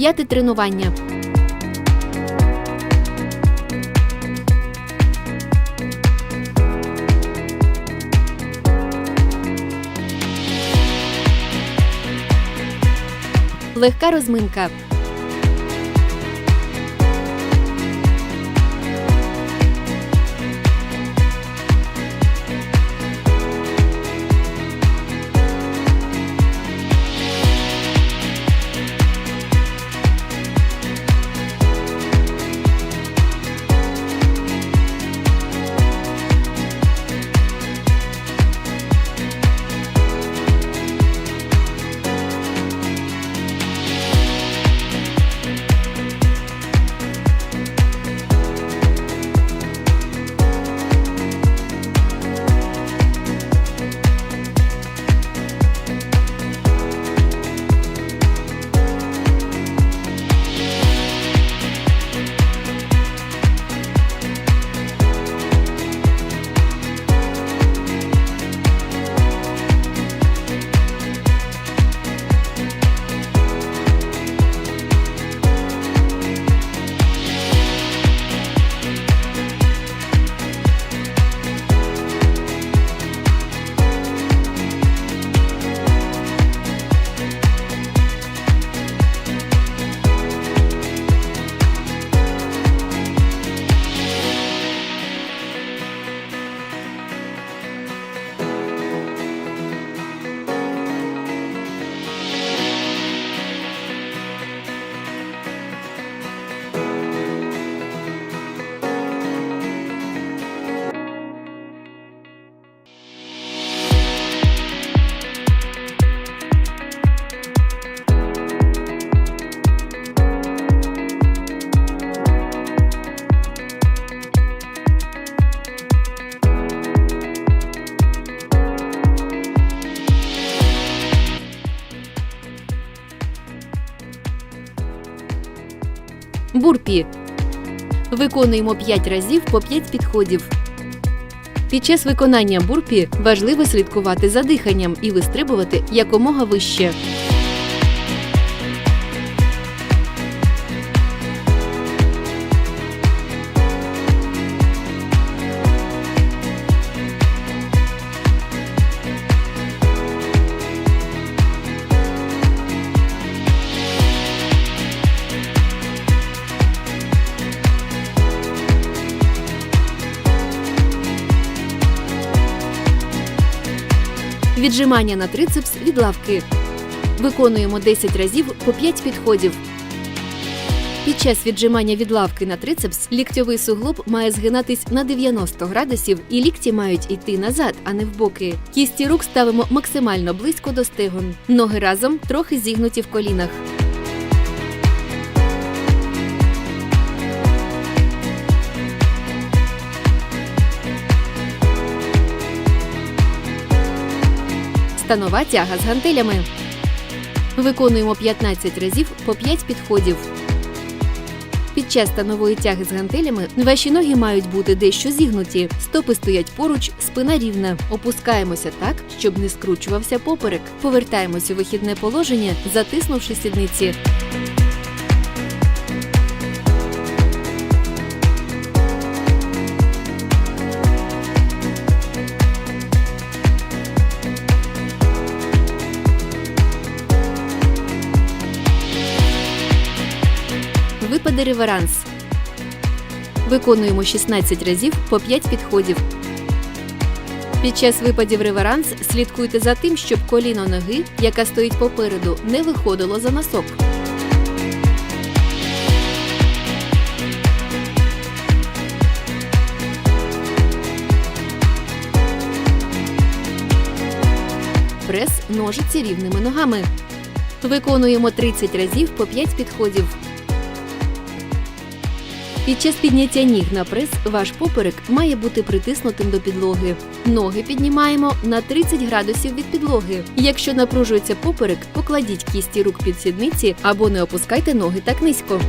П'яте тренування. Легка розминка. Бурпі. Виконуємо 5 разів по 5 підходів. Під час виконання бурпі важливо слідкувати за диханням і вистрибувати якомога вище. Віджимання на трицепс від лавки. Виконуємо 10 разів по 5 підходів. Під час віджимання від лавки на трицепс ліктьовий суглоб має згинатись на 90 градусів і лікті мають йти назад, а не в боки. Кісті рук ставимо максимально близько до стегон. Ноги разом трохи зігнуті в колінах. Станова тяга з гантелями. Виконуємо 15 разів по 5 підходів. Під час станової тяги з гантелями ваші ноги мають бути дещо зігнуті. Стопи стоять поруч, спина рівна. Опускаємося так, щоб не скручувався поперек. Повертаємося у вихідне положення, затиснувши сідниці. Випади реверанс. Виконуємо 16 разів по 5 підходів. Під час випадів реверанс слідкуйте за тим, щоб коліно ноги, яка стоїть попереду, не виходило за носок. Прес ножиці рівними ногами. Виконуємо 30 разів по 5 підходів. Під час підняття ніг на прес ваш поперек має бути притиснутим до підлоги. Ноги піднімаємо на 30 градусів від підлоги. Якщо напружується поперек, покладіть кісті рук під сідниці або не опускайте ноги так низько.